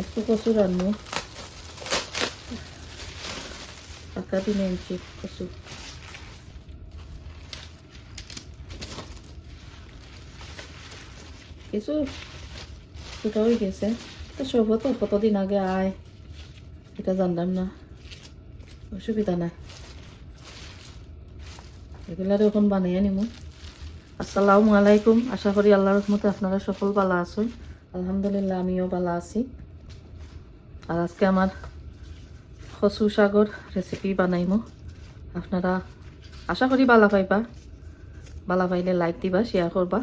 একটু কচু রান্নু। পাকা দিনে আনছি কচু। কিছু ছোট হয়ে গেছে। তো সব তো কতদিন আগে আয় এটা জানলাম না। অসুবিধা নাই। এগুলা এখন বানিয়ে নিমু আসসালামু আলাইকুম। আশা করি আল্লাহর রহমতে আপনারা সকল ভালো আছেন। আলহামদুলিল্লাহ, আমিও ভালো আছি। আর আজকে আমার কচু শাগর রেসিপি বানাইমু। আপনারা আশা করি বালা পাইবা। বালা পাইলে লাইক দিবা শেয়ার করবা।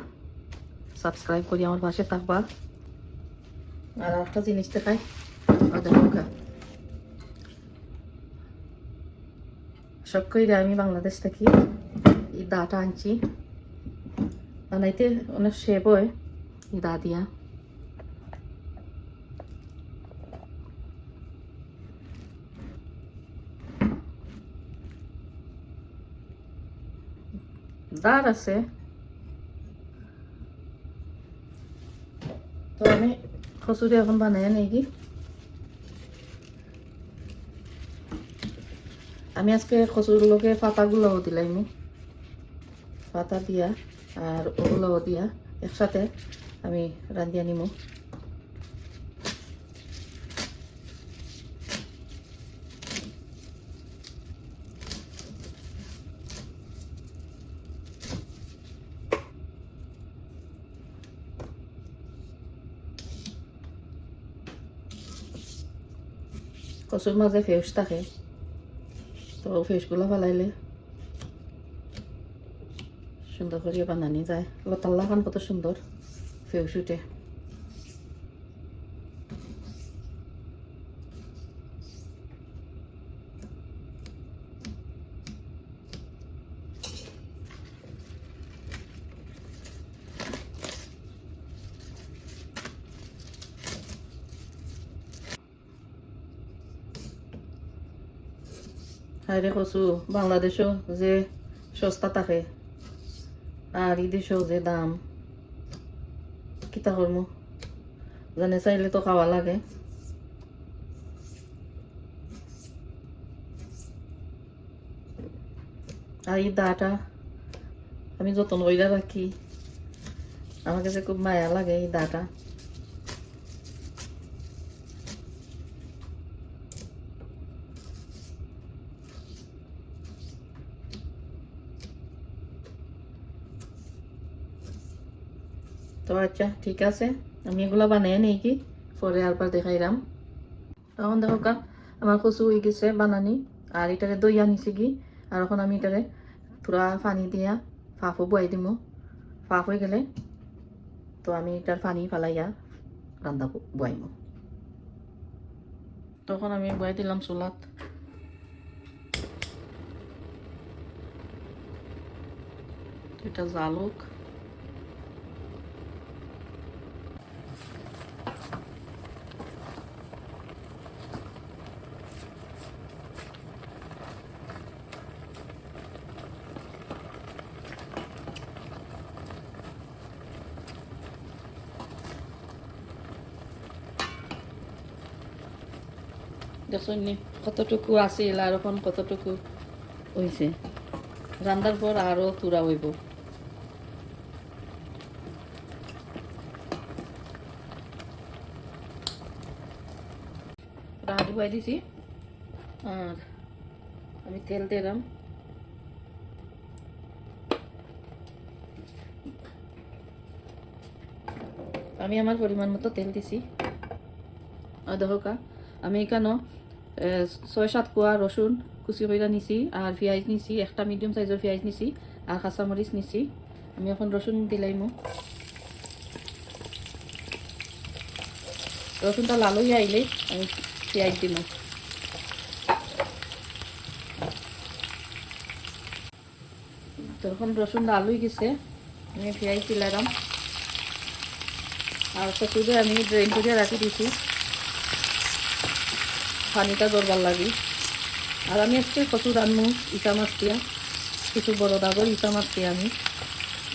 সাবস্ক্রাইব করি আমার পাশে থাকবা। আর একটা জিনিস দেখাই। দেখা সব কইরা আমি বাংলাদেশ থেকে। এই দাটা আনছি। বানাইতে অনেক শেপ হয়। দা দিয়া। দাঁড় আছে তো আমি কচুরি এখন বানাই নাকি আমি আজকে কচুরগুলোকে পাতাগুলোও দিলাম পাতা দিয়া আর ওগুলোও দিয়া একসাথে আমি রান্ধিয়া নিমু। কচুর মাঝে ফেউস থাকে। তো ফেসগুলো ফেলাইলে সুন্দর করে বানানি যায়। লতাল্লা খান কত সুন্দর ফেউস উঠে। হাইরে কচু বাংলাদেশও যে সস্তা থাকে, আর এই যে দাম কিতা করমু? জানে চাইলে তো খাওয়া লাগে। আর এই দাটা আমি যতন করে রাখি আমার যে খুব মায়া লাগে এই দাটা। তো আচ্ছা ঠিক আছে। আমি এগুলো বানিয়ে নিই কি? পরে আরবার দেখাইলাম তখন দেখো কা, আমার কচু হয়ে গেছে বানানি, আর এটারে দই আনিছি কি? আর এখন আমি এটারে পুরা পানি দিয়া ফাফও বয়াই দিমু ফাফ হয়ে গেলে তো আমি এটার পানি ফালাইয়া রান্না বয়াইমু তখন আমি বয়াই দিলাম চুলাত। এটা জালুক। দেখুন নি কতটুকু আছিল আর এখন কতটুকু হয়েছে রান্নার পর আরও তুরা হইব। রাঁধি দিছি। আর আমি তেল দিলাম। আমি আমার পরিমাণ মতো তেল দিছি। আর দেখো আমি এখানে ছয়, সাত কোয়া রসুন কুচি কইরা নিছি আর পিঁয়াজ নিছি, একটা মিডিয়াম সাইজের পেঁয়াজ নিছি আর কাঁচামরিচ নিছি। আমি এখন রসুন দিলাইমু রসুনটা লাল হয়ে আইলে আমি পেঁয়াজ দিব তখন রসুন লাল হয়ে গেছে। আমি পেঁয়াজ দিলাম আর কচুরে আমি ড্রেন করে রাখি দিছি। পানিটা জোরবার লাগে। আর আমি আজকে কচু রান্নু, ইটা মাছ দিয়া, কিছু বড় ডাগর, ইটা মাছ দিয়ে আমি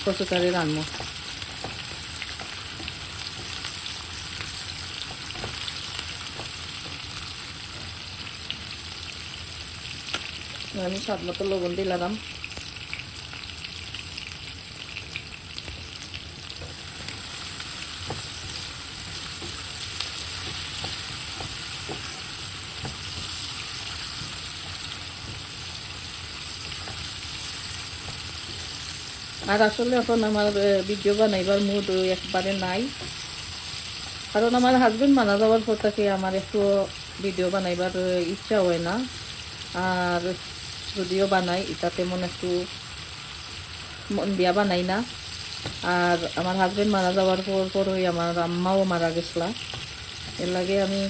কচুটারে রান্নু। আমি স্বাদ মতো লবণ দিয়ে লাগাম আর আসলে এখন আমার ভিডিও বানাইবার মুড একবারে নাই। কারণ আমার হাজবেন্ড মারা যাওয়ার পর থেকে আমার একটু ভিডিও বানাইবার ইচ্ছা হয় না। আর যদিও বানাই, এটা তেমন একটু মন দিয়া বানাই না। আর আমার হাজবেন্ড মারা যাওয়ার পর পরই আমার আম্মাও মারা গেছলা। এর লাগে আমি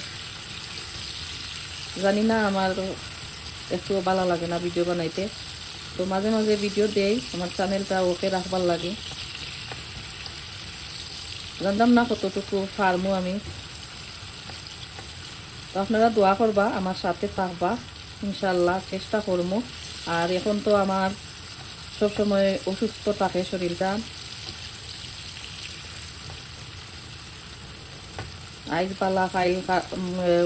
জানি না, আমার একটু ভালো লাগে না ভিডিও বানাইতে। তো মাঝে মাঝে ভিডিও দেই, আমার চ্যানেলটা ওকে রাখবার লাগে। জানতাম না কতটুকু পারমু আমি। তো আপনারা দোয়া করবা, আমার সাথে থাকবা ইনশাল্লাহ চেষ্টা করব আর এখন তো আমার সবসময় অসুস্থ থাকে শরীরটা। আইজ পালা খাইল খা-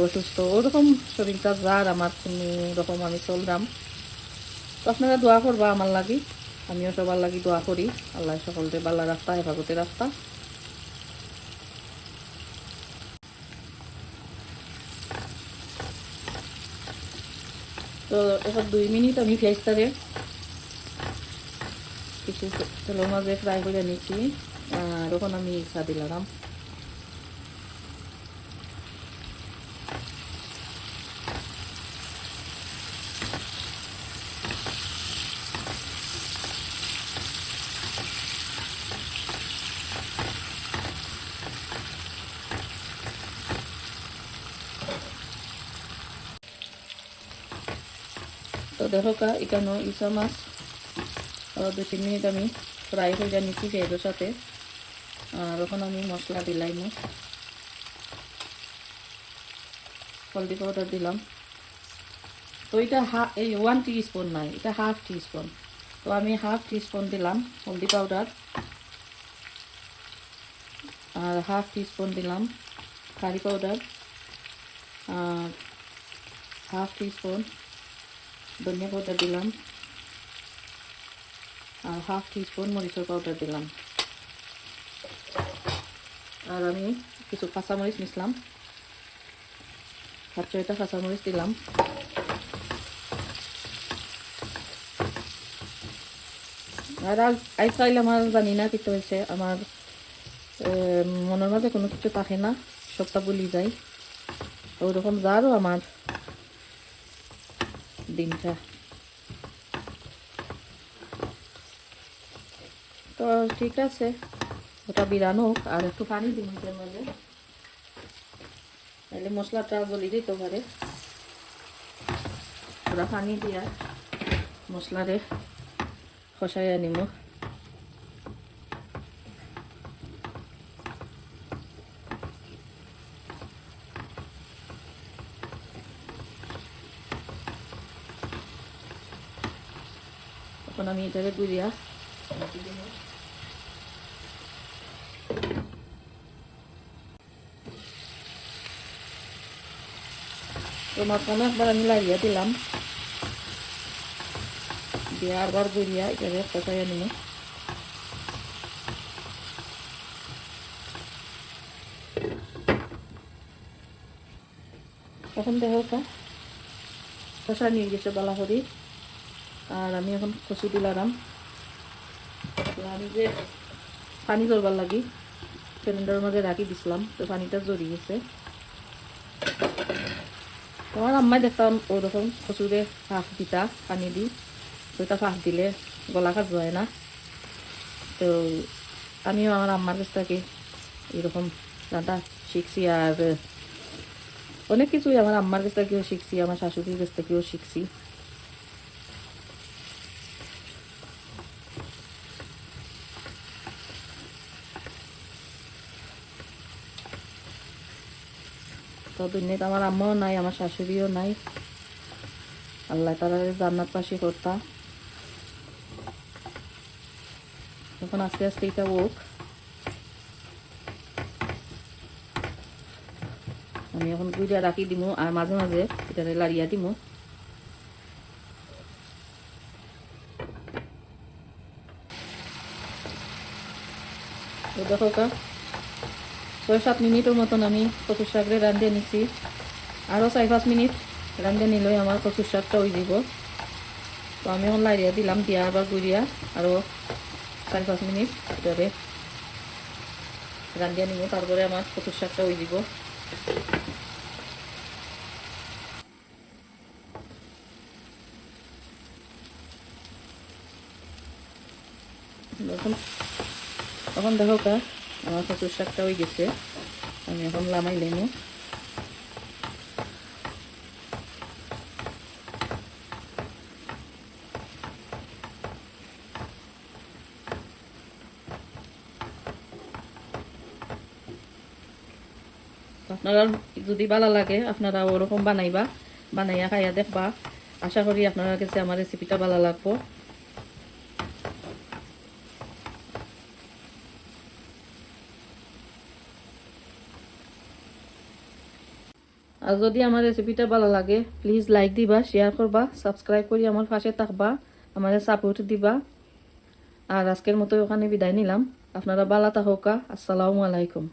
অসুস্থ, ওরকম শরীরটা যার, আমার কোনো রকম আমি চললাম তো আপনারা দোয়া করবা আমার লাগি। আমিও সবার লাগি দোয়া করি। আল্লাহ সকলকে বাল্লা রাস্তা, হেফাজতে রাস্তা। তো এখন দুই মিনিট আমি পেঁয়াজটারে কিছু তেলের মাঝে ফ্রাই করে নিচ্ছি। আর ওখানে আমি ইচ্ছা দিলাম। দেখো কা এখানে ইসা মাছ। দু তিন মিনিট আমি ফ্রাই করে নিচ্ছি পেঁয়াজের সাথে আর ওখানে আমি মশলা দিলাই মো হলদি পাউডার দিলাম তো এটা হা, এই ওয়ান স্পুন নাই এটা হাফ স্পুন তো আমি হাফ স্পুন দিলাম হলদি পাউডার আর হাফ স্পুন দিলাম কারি পাউডার আর হাফ স্পুন ধনিয়া পাউডার দিলাম। আর হাফ টিস্পুন মরিচের পাউডার দিলাম। আর আমি কিছু কাঁচামরিচ নিছিলাম। সাত ছয়টা কাঁচামরিচ দিলাম। আর আজ আজ চাইলে আমার জানি না কিছু হয়েছে। আমার মনের মাঝে কোনো কিছু থাকে না। সবটা বলি যায়। ওরকম যারও আমার দিনটা। তো ঠিক আছে, ওটা বিরানো হোক, আর একটু পানি দিন তাহলে মশলাটা গলি দিতে পারে। ওরা পানি দিয়া মশলারে খসাই আনিম এখন আমি এটাকে গুড়িয়া তো মাঝখানে একবার আমি লাড়িয়া দিলাম। দিয়ে আরবার গুড়িয়া এটাকে কষাই আনিম এখন দেখো কা। নিয়ে গেছে বালা করি আর আমি এখন দিলাম তো আমি যে পানি জলবার লাগি সিলিন্ডারের মধ্যে রাখি দিছিলাম, তো পানিটা জড়িয়ে গেছে। তোমার আম্মাই দেখতাম ওরকম কচুরে ফাঁক দিতা, পানি দি, তো এটা ফাঁক দিলে গলা কাজ যায় না। তো আমিও আমার আম্মার কাছ থেকে এরকম রান্না শিখছি আর অনেক কিছুই আমার আম্মার কাছ থেকেও শিখছি, আমার শাশুড়ির কাছ থেকেও শিখছি। ততদিনে আমার আম্মাও নাই, আমার শাশুড়িও নাই। আল্লাহ তারা জান্নাত পাশে করতা। এখন আস্তে আস্তে এটা হোক। আমি এখন গুইটা রাখি দিব আর মাঝে মাঝে এটা লাড়িয়া দিব দেখো কা। ছয় সাত মিনিটের মতন আমি কচুর শাকরে রাঁধে নিছি আরও চার পাঁচ মিনিট রাঁধে নিলে আমার কচুর শাকটা হয়ে যাব। তো আমি এখন লাইরিয়া দিলাম, দিয়া আবার গুড়িয়া আরও চার পাঁচ মিনিট এবারে রান্ধিয়া নিব তারপরে আমার কচুর শাকটা যাব। এখন এখন দেখো কা। আমার কচুর শাকটা হয়ে গেছে। আমি এখন লামাই লেমু আপনারা যদি ভালো লাগে, আপনারা ওরকম বানাইবা, বানাইয়া খাইয়া দেখবা। আশা করি আপনারা কাছে আমার রেসিপিটা ভালো লাগবো। আর যদি আমার রেসিপিটা ভালো লাগে প্লিজ লাইক দিবা শেয়ার করবা সাবস্ক্রাইব করি আমার পাশে থাকবা, আমার সাপোর্ট দিবা। আর আজকের মতো ওখানে বিদায় নিলাম। আপনারা বালা থাকা, আসসালামু আলাইকুম।